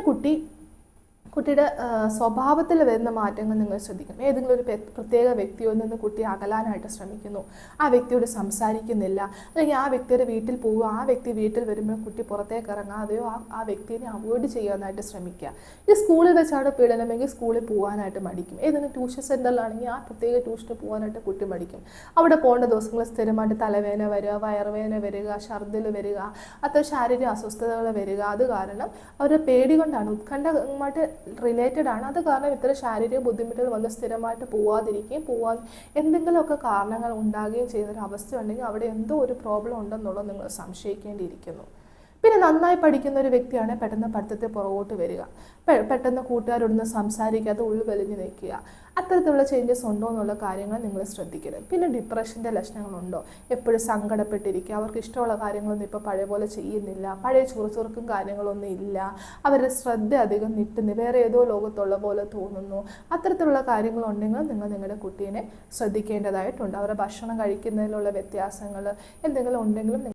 കുട്ടി കുട്ടിയുടെ സ്വഭാവത്തിൽ വരുന്ന മാറ്റങ്ങൾ നിങ്ങൾ ശ്രദ്ധിക്കണം. ഏതെങ്കിലും ഒരു പ്രത്യേക വ്യക്തിയിൽ നിന്ന് കുട്ടി അകലാനായിട്ട് ശ്രമിക്കുന്നു. ആ വ്യക്തിയോട് സംസാരിക്കുന്നില്ല. അല്ലെങ്കിൽ ആ വ്യക്തിയുടെ വീട്ടിൽ പോവുക ആ വ്യക്തി വീട്ടിൽ വരുമ്പോൾ കുട്ടി പുറത്തേക്ക് ഇറങ്ങാതെയോ ആ ആ വ്യക്തിനെ അവോയ്ഡ് ചെയ്യാനായിട്ട് ശ്രമിക്കുക. ഈ സ്കൂളിൽ വെച്ചാണ് പീഡനമെങ്കിൽ സ്കൂളിൽ പോകാനായിട്ട് മടിക്കും. ഏതെങ്കിലും ട്യൂഷൻ സെന്ററിലാണെങ്കിൽ ആ പ്രത്യേക ട്യൂഷന് പോകാനായിട്ട് കുട്ടി മടിക്കും. അവിടെ പോകേണ്ട ദിവസങ്ങൾ സ്ഥിരമായിട്ട് തലവേദന വരിക വയറുവേദന വരിക ഛർദിൽ വരിക അത്ര ശാരീരിക അസ്വസ്ഥതകൾ വരിക. അത് കാരണം അവരുടെ പേടി കൊണ്ടാണ് ഉത്കണ്ഠമായിട്ട് റിലേറ്റഡ് ആണ്. അത് കാരണം ഇത്ര ശാരീരിക ബുദ്ധിമുട്ടുകൾ വന്ന് സ്ഥിരമായിട്ട് പോവാതിരിക്കുകയും പോവാ എന്തെങ്കിലുമൊക്കെ കാരണങ്ങൾ ഉണ്ടാകുകയും ചെയ്യുന്ന ഒരു അവസ്ഥ ഉണ്ടെങ്കിൽ അവിടെ എന്തോ ഒരു പ്രോബ്ലം ഉണ്ടെന്നുള്ളത് നിങ്ങൾ സംശയിക്കേണ്ടിയിരിക്കുന്നു. പിന്നെ നന്നായി പഠിക്കുന്ന ഒരു വ്യക്തിയാണ് പെട്ടെന്ന് പഠിത്തത്തിൽ പുറകോട്ട് വരിക. പെട്ടെന്ന് കൂട്ടുകാരോടൊന്ന് സംസാരിക്കാതെ ഉള്ളു വലിഞ്ഞു നിൽക്കുക. അത്തരത്തിലുള്ള ചേഞ്ചസ് ഉണ്ടോ എന്നുള്ള കാര്യങ്ങൾ നിങ്ങൾ ശ്രദ്ധിക്കരുത് പിന്നെ ഡിപ്രഷന്റെ ലക്ഷണങ്ങളുണ്ടോ? എപ്പോഴും സങ്കടപ്പെട്ടിരിക്കുക. അവർക്ക് ഇഷ്ടമുള്ള കാര്യങ്ങളൊന്നും ഇപ്പോൾ പഴയ പോലെ ചെയ്യുന്നില്ല. പഴയ ചുറുചുറുക്കും കാര്യങ്ങളൊന്നും ഇല്ല. അവരുടെ ശ്രദ്ധ അധികം നിട്ടുന്നു വേറെ ഏതോ ലോകത്തുള്ള പോലെ തോന്നുന്നു. അത്തരത്തിലുള്ള കാര്യങ്ങളുണ്ടെങ്കിൽ നിങ്ങൾ നിങ്ങളുടെ കുട്ടീനെ ശ്രദ്ധിക്കേണ്ടതായിട്ടുണ്ട്. അവരുടെ ഭക്ഷണം കഴിക്കുന്നതിലുള്ള വ്യത്യാസങ്ങൾ എന്തെങ്കിലും ഉണ്ടെങ്കിലും